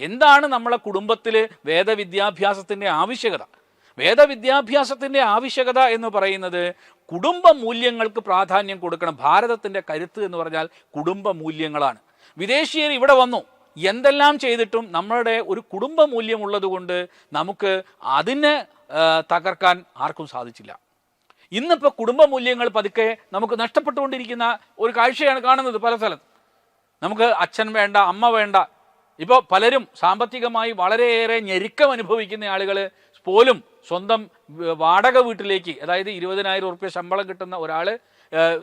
എന്താണ് നമ്മളെ കുടുംബത്തിൽ വേദവിദ്യാഭ്യാസത്തിന്റെ ആവശ്യകത? വേദവിദ്യാഭ്യാസത്തിന്റെ ആവശ്യകത എന്ന് പറയുന്നത് കുടുംബ മൂല്യങ്ങൾക്ക് പ്രാധാന്യം കൊടുക്കണം ഭാരതത്തിന്റെ കരുത്ത് എന്ന് പറഞ്ഞാൽ കുടുംബ മൂല്യങ്ങളാണ്. വിദേശീയർ ഇവിടെ വന്നു. എന്തെല്ലാം ചെയ്തിട്ടും നമ്മളുടെ ഒരു കുടുംബ മൂല്യമുള്ളത് കൊണ്ട് നമുക്ക് അതിനെ തകർക്കാൻ ആർക്കും സാധിച്ചില്ല. ഇന്നിപ്പോൾ കുടുംബ മൂല്യങ്ങൾ പതുക്കെ നമുക്ക് നഷ്ടപ്പെട്ടുകൊണ്ടിരിക്കുന്ന ഒരു കാഴ്ചയാണ് കാണുന്നത് പല സ്ഥലത്ത്. നമുക്ക് അച്ഛൻ വേണ്ട അമ്മ വേണ്ട ഇപ്പോൾ പലരും സാമ്പത്തികമായി വളരെയേറെ ഞെരുക്കം അനുഭവിക്കുന്ന ആളുകൾ പോലും സ്വന്തം വാടക വീട്ടിലേക്ക് അതായത് ഇരുപതിനായിരം ഉറുപ്പ്യ ശമ്പളം കിട്ടുന്ന ഒരാൾ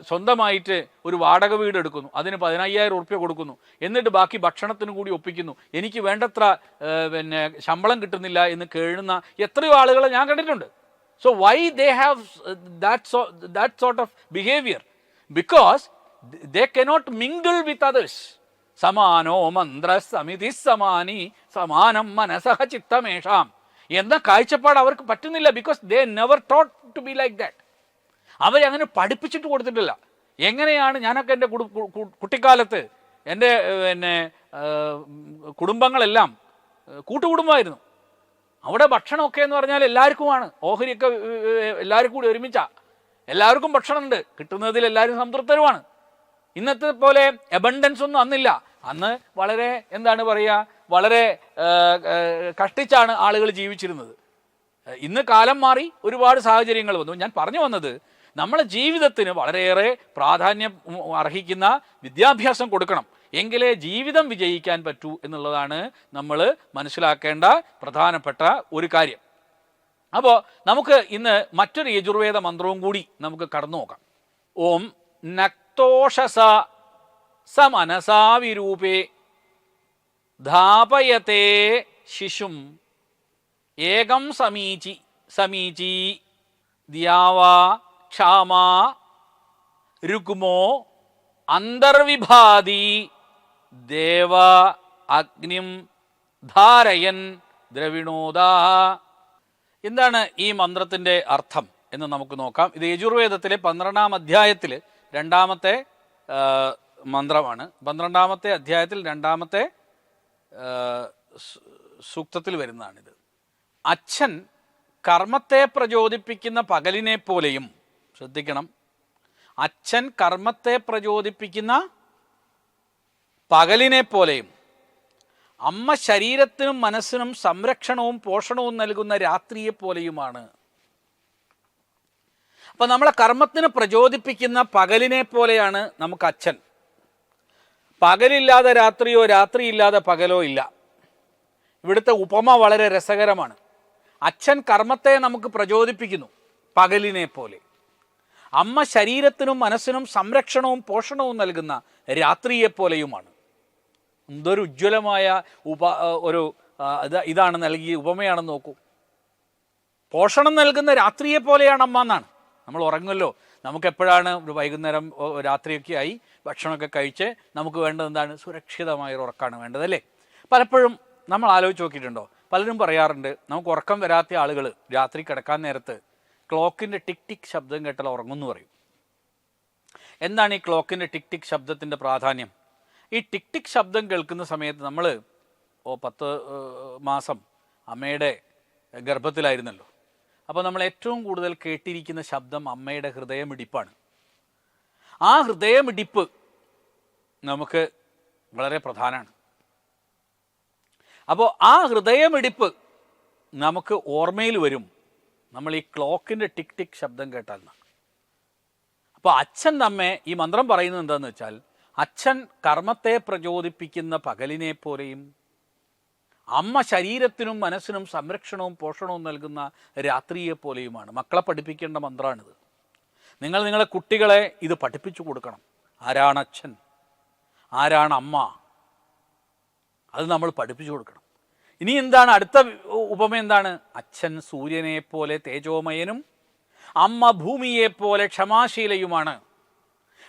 സ്വന്തമായിട്ട് ഒരു വാടക വീട് എടുക്കുന്നു. അതിന് പതിനയ്യായിരം ഉറുപ്പ്യ കൊടുക്കുന്നു. എന്നിട്ട് ബാക്കി ഭക്ഷണത്തിന് കൂടി ഒപ്പിക്കുന്നു. എനിക്ക് വേണ്ടത്ര പിന്നെ ശമ്പളം കിട്ടുന്നില്ല എന്ന് കേഴുന്ന എത്രയോ ആളുകളെ ഞാൻ കണ്ടിട്ടുണ്ട്. So why they have that that sort of behaviour because they cannot mingle with others സമാനോ മന്ത്ര സമിതി സമാനി സമാനം മനസഹ ചിത്തമേഷാം. എന്ന കാഴ്ചപ്പാട് അവർക്ക് പറ്റുന്നില്ല because they never taught to be like that അവരെ അങ്ങനെ പഠിപ്പിച്ചിട്ട് കൊടുത്തിട്ടില്ല. എങ്ങനെയാണ് ഞാനൊക്കെ എന്റെ കുട്ടിക്കാലത്ത് എന്റെ പിന്നെ കുടുംബങ്ങളെല്ലാം കൂട്ടുകുടുംബമായിരുന്നു. അവിടെ ഭക്ഷണമൊക്കെ എന്ന് പറഞ്ഞാൽ എല്ലാവർക്കുമാണ്. ഓഹരിയൊക്കെ എല്ലാവർക്കും കൂടി ഒരുമിച്ചാ. എല്ലാവർക്കും ഭക്ഷണമുണ്ട്. കിട്ടുന്നതിൽ എല്ലാവരും സംതൃപ്തരുമാണ്. ഇന്നത്തെ പോലെ എബണ്ടൻസ് ഒന്നും അന്നില്ല. അന്ന് വളരെ എന്താണ് പറയുക വളരെ കഷ്ടിച്ചാണ് ആളുകൾ ജീവിച്ചിരുന്നത്. ഇന്ന് കാലം മാറി ഒരുപാട് സാഹചര്യങ്ങൾ വന്നു. ഞാൻ പറഞ്ഞു വന്നത് നമ്മളെ ജീവിതത്തിന് വളരെയേറെ പ്രാധാന്യം അർഹിക്കുന്ന വിദ്യാഭ്യാസം കൊടുക്കണം. എങ്കിലേ ജീവിതം വിജയിക്കാൻ പറ്റൂ എന്നുള്ളതാണ് നമ്മൾ മനസ്സിലാക്കേണ്ട പ്രധാനപ്പെട്ട ഒരു കാര്യം. അപ്പോൾ നമുക്ക് ഇന്ന് മറ്റൊരു യജുർവേദ മന്ത്രവും കൂടി നമുക്ക് കടന്നു നോക്കാം. ഓം നക്തോഷസ സമനസാ വിരൂപേ ധാപയത്തെ ശിശും ഏകം സമീചി സമീചി ദിയാവാ ക്ഷാമാ രുഗ്മോ അന്തർവിഭാതി ദേവ അഗ്നിം ധാരയൻ ദ്രവിണോദാ. എന്താണ് ഈ മന്ത്രത്തിന്റെ അർത്ഥം എന്ന് നമുക്ക് നോക്കാം. ഇത് യജുർവേദത്തിലെ പന്ത്രണ്ടാം അധ്യായത്തിൽ രണ്ടാമത്തെ മന്ത്രമാണ്. പന്ത്രണ്ടാമത്തെ അധ്യായത്തിൽ രണ്ടാമത്തെ സൂക്തത്തിൽ വരുന്നതാണിത്. അച്ഛൻ കർമ്മത്തെ പ്രചോദിപ്പിക്കുന്ന പകലിനെ പോലെയും ശ്രദ്ധിക്കണം അച്ഛൻ കർമ്മത്തെ പ്രചോദിപ്പിക്കുന്ന പകലിനെ പോലെയും അമ്മ ശരീരത്തിനും മനസ്സിനും സംരക്ഷണവും പോഷണവും നൽകുന്ന രാത്രിയെ പോലെയുമാണ്. അപ്പൊ നമ്മളെ കർമ്മത്തിന് പ്രചോദിപ്പിക്കുന്ന പകലിനെ പോലെയാണ് നമുക്ക് അച്ഛൻ. പകലില്ലാതെ രാത്രിയോ രാത്രിയില്ലാതെ പകലോ ഇല്ല. ഇവിടുത്തെ ഉപമ വളരെ രസകരമാണ്. അച്ഛൻ കർമ്മത്തെ നമുക്ക് പ്രചോദിപ്പിക്കുന്നു പകലിനെ പോലെ. അമ്മ ശരീരത്തിനും മനസ്സിനും സംരക്ഷണവും പോഷണവും നൽകുന്ന രാത്രിയെപ്പോലെയുമാണ് എന്തൊരു ഉജ്ജ്വലമായ ഉപ ഒരു ഇതാണ് നൽകിയ ഉപമയാണെന്ന് നോക്കൂ. പോഷണം നൽകുന്ന രാത്രിയെ പോലെയാണ് അമ്മ എന്നാണ്. നമ്മൾ ഉറങ്ങുമല്ലോ. നമുക്ക് എപ്പോഴാണ് ഒരു വൈകുന്നേരം രാത്രിയൊക്കെ ആയി ഭക്ഷണമൊക്കെ കഴിച്ച് നമുക്ക് വേണ്ടത് എന്താണ്? സുരക്ഷിതമായ ഒരു ഉറക്കമാണ് വേണ്ടത് അല്ലേ? പലപ്പോഴും നമ്മൾ ആലോചിച്ച് നോക്കിയിട്ടുണ്ടോ? പലരും പറയാറുണ്ട് നമുക്ക് ഉറക്കം വരാത്ത ആളുകൾ രാത്രി കിടക്കാൻ നേരത്ത് ക്ലോക്കിന്റെ ടിക് ടിക് ശബ്ദം കേട്ടാൽ ഉറങ്ങുമെന്ന് പറയും. എന്താണ് ഈ ക്ലോക്കിന്റെ ടിക് ടിക് ശബ്ദത്തിന്റെ പ്രാധാന്യം? ഈ ടിക് ടിക് ശബ്ദം കേൾക്കുന്ന സമയത്ത് നമ്മൾ ഓ പത്ത് മാസം അമ്മയുടെ ഗർഭത്തിലായിരുന്നല്ലോ. അപ്പോൾ നമ്മൾ ഏറ്റവും കൂടുതൽ കേട്ടിരിക്കുന്ന ശബ്ദം അമ്മയുടെ ഹൃദയമിടിപ്പാണ്. ആ ഹൃദയമിടിപ്പ് നമുക്ക് വളരെ പ്രധാനമാണ്. അപ്പോൾ ആ ഹൃദയമിടിപ്പ് നമുക്ക് ഓർമ്മയിൽ വരും. നമ്മൾ ഈ ക്ലോക്കിന്റെ ടിക് ടിക് ശബ്ദം കേട്ടാൽ അപ്പോൾ അച്ഛൻ നമ്മെ ഈ മന്ത്രം പറയുന്നത് എന്താണെന്ന് വെച്ചാൽ അച്ഛൻ കർമ്മത്തെ പ്രചോദിപ്പിക്കുന്ന പകലിനെ പോലെയും അമ്മ ശരീരത്തിനും മനസ്സിനും സംരക്ഷണവും പോഷണവും നൽകുന്ന രാത്രിയെ പോലെയുമാണ്. മക്കളെ പഠിപ്പിക്കേണ്ട മന്ത്രമാണിത് നിങ്ങൾ നിങ്ങളെ കുട്ടികളെ ഇത് പഠിപ്പിച്ചു കൊടുക്കണം. ആരാണ് അച്ഛൻ? ആരാണ് അമ്മ? അത് നമ്മൾ പഠിപ്പിച്ചു കൊടുക്കണം. ഇനി എന്താണ്? അടുത്ത ഉപമ എന്താണ്? അച്ഛൻ സൂര്യനെ പോലെ തേജോമയനും അമ്മ ഭൂമിയെ പോലെ ക്ഷമാശീലയുമാണ്.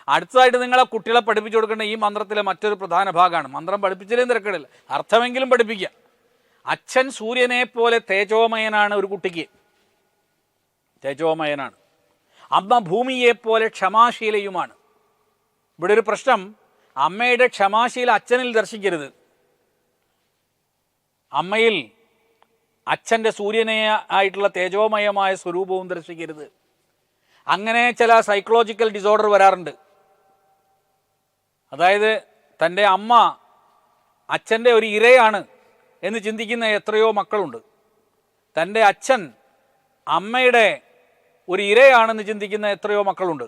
അടുത്തതായിട്ട് നിങ്ങളെ കുട്ടികളെ പഠിപ്പിച്ചു കൊടുക്കേണ്ട ഈ മന്ത്രത്തിലെ മറ്റൊരു പ്രധാന ഭാഗമാണ്. മന്ത്രം പഠിപ്പിച്ചാലേ തിരക്കടില്ല. അർത്ഥമെങ്കിലും പഠിപ്പിക്കുക. അച്ഛൻ സൂര്യനെ പോലെ തേജോമയനാണ് ഒരു കുട്ടിക്ക്. തേജോമയനാണ്. അമ്മ ഭൂമിയെപ്പോലെ ക്ഷമാശീലയുമാണ്. ഇവിടെ ഒരു പ്രശ്നം. അമ്മയുടെ ക്ഷമാശീല അച്ഛനിൽ ദർശിക്കരുത്. അമ്മയിൽ അച്ഛന്റെ സൂര്യനെ ആയിട്ടുള്ള തേജോമയമായ സ്വരൂപവും ദർശിക്കരുത്. അങ്ങനെ ചില സൈക്കോളജിക്കൽ ഡിസോർഡർ വരാറുണ്ട്. അതായത് തന്റെ അമ്മ അച്ഛന്റെ ഒരു ഇരയാണ്. എന്ന് ചിന്തിക്കുന്ന എത്രയോ മക്കളുണ്ട്. തന്റെ അച്ഛൻ അമ്മയുടെ ഒരു ഇരയാണെന്ന് ചിന്തിക്കുന്ന എത്രയോ മക്കളുണ്ട്.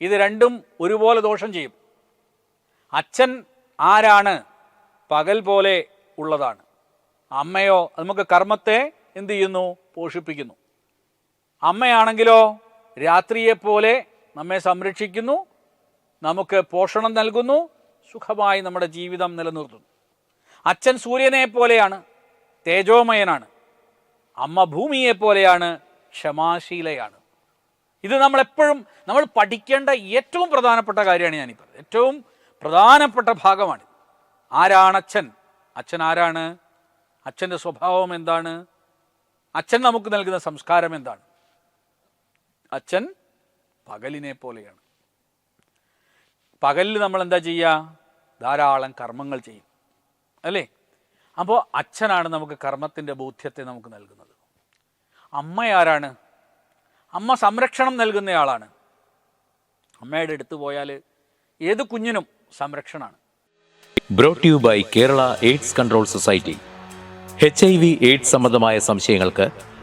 ഇത് രണ്ടും ഒരുപോലെ ദോഷം ചെയ്യും. അച്ഛൻ ആരാണ്? പകൽ പോലെ ഉള്ളതാണ്. അമ്മയോ നമുക്ക് കർമ്മത്തെ എന്ത് ചെയ്യുന്നു? പോഷിപ്പിക്കുന്നു. അമ്മയാണെങ്കിലോ രാത്രിയെപ്പോലെ നമ്മെ സംരക്ഷിക്കുന്നു നമുക്ക് പോഷണം നൽകുന്നു സുഖമായി നമ്മുടെ ജീവിതം നിലനിർത്തുന്നു. അച്ഛൻ സൂര്യനെ പോലെയാണ് തേജോമയനാണ്. അമ്മ ഭൂമിയെ പോലെയാണ് ക്ഷമാശീലയാണ്. ഇത് നമ്മൾ എപ്പോഴും നമ്മൾ പഠിക്കേണ്ട ഏറ്റവും പ്രധാനപ്പെട്ട കാര്യമാണ് ഞാനിപ്പോൾ ഏറ്റവും പ്രധാനപ്പെട്ട ഭാഗമാണ് ആരാണ് അച്ഛൻ? അച്ഛൻ ആരാണ്? അച്ഛന്റെ സ്വഭാവം എന്താണ്? അച്ഛൻ നമുക്ക് നൽകുന്ന സംസ്കാരം എന്താണ്? അച്ഛൻ പകലിനെ പോലെയാണ്. പകലിൽ നമ്മൾ എന്താ ചെയ്യുക? ധാരാളം കർമ്മങ്ങൾ ചെയ്യും. അല്ലേ? അപ്പോൾ അച്ഛനാണ് നമുക്ക് കർമ്മത്തിന്റെ ബോധ്യത്തെ നമുക്ക് നൽകുന്നത്. അമ്മ ആരാണ് അമ്മ സംരക്ഷണം നൽകുന്നയാളാണ്. അമ്മയുടെ അടുത്ത് പോയാൽ ഏത് കുഞ്ഞിനും സംരക്ഷണമാണ്. Brought you by Kerala AIDS control society H I V AIDS സംബന്ധമായ സംശയങ്ങൾക്ക്